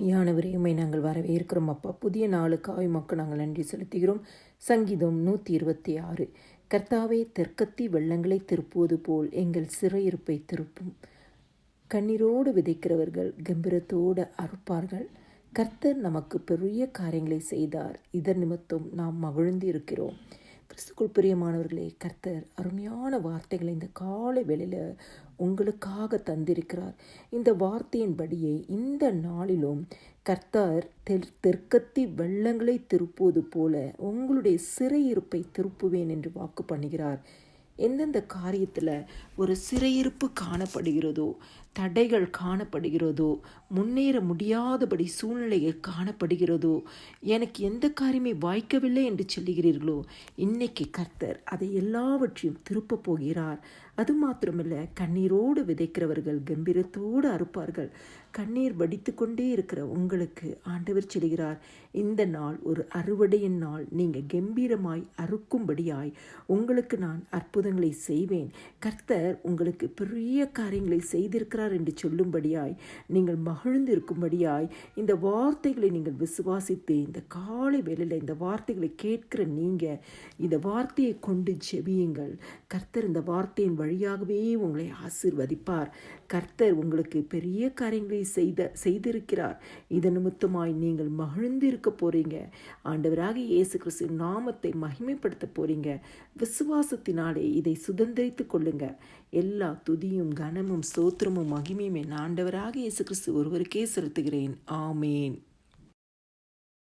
ஆவியானவரே உம்மை நாங்கள் வரவேற்கிறோம். அப்பா புதிய நாளுக்காய் மக்கள் நாங்கள் நன்றி செலுத்துகிறோம். சங்கீதம் நூற்றி இருபத்தி ஆறு. கர்த்தாவே தெற்கத்தி வெள்ளங்களை திருப்புவது போல் எங்கள் சிறையிருப்பை திருப்பும். கண்ணீரோடு விதைக்கிறவர்கள் கம்பீரத்தோடு அறுப்பார்கள். கர்த்தர் நமக்கு பெரிய காரியங்களை செய்தார். இதன் நிமித்தம் நாம் மகிழ்ந்து இருக்கிறோம் கிறிஸ்துக்குள் பிரியமானவர்களே கர்த்தர் அருமையான வார்த்தைகளை இந்த காலை வேளையில் உங்களுக்காக தந்திருக்கிறார். இந்த வார்த்தையின்படியே இந்த நாளிலும் கர்த்தர் தெற் தெற்கத்தி வெள்ளங்களை திருப்புவது போல உங்களுடைய சிறையிருப்பை திருப்புவேன் என்று வாக்கு பண்ணுகிறார். எந்தெந்த காரியத்தில் ஒரு சிறையிருப்பு காணப்படுகிறதோ தடைகள் காணப்படுகிறதோ முன்னேற முடியாதபடி சூழ்நிலைகள் காணப்படுகிறதோ எனக்கு எந்த காரியமே வாய்க்கவில்லை என்று சொல்லுகிறீர்களோ இன்னைக்கு கர்த்தர் அதை எல்லாவற்றையும் திருப்ப போகிறார். அது மாத்திரமில்லை கண்ணீரோடு விதைக்கிறவர்கள் கம்பீரத்தோடு அறுப்பார்கள். கண்ணீர் வடித்து கொண்டே இருக்கிற உங்களுக்கு ஆண்டவர் சொல்கிறார் இந்த நாள் ஒரு அறுவடையின் நாள். நீங்கள் கம்பீரமாய் அறுக்கும்படியாய் உங்களுக்கு நான் அற்புதங்களை செய்வேன். கர்த்தர் உங்களுக்கு பெரிய காரியங்களை செய்திருக்கிறார் என்று சொல்லும்படியாய் நீங்கள் மகிழ்ந்து இருக்கும்படியாய் இந்த வார்த்தைகளை நீங்கள் விசுவாசித்து இந்த காலை வேளையில் இந்த வார்த்தைகளை கேட்கிற நீங்கள் இந்த வார்த்தையை கொண்டு ஜெபியுங்கள். கர்த்தர் இந்த வார்த்தையின் வழியாகவே உங்களை ஆசிர்வதிப்பார். கர்த்தர் உங்களுக்கு பெரிய காரியங்களை செய்த செய்திருக்கிறார். இதன் நிமித்தமாய் நீங்கள் மகிழ்ந்து இருக்க போறீங்க. ஆண்டவராக இயேசு கிறிஸ்து நாமத்தை மகிமைப்படுத்த போறீங்க. விசுவாசத்தினாலே இதை சுதந்திரித்து கொள்ளுங்க. எல்லா துதியும் கனமும் சோத்திரமும் மகிமையும் என் ஆண்டவராக இயேசு கிறிஸ்து ஒருவருக்கே செலுத்துகிறேன். ஆமேன்.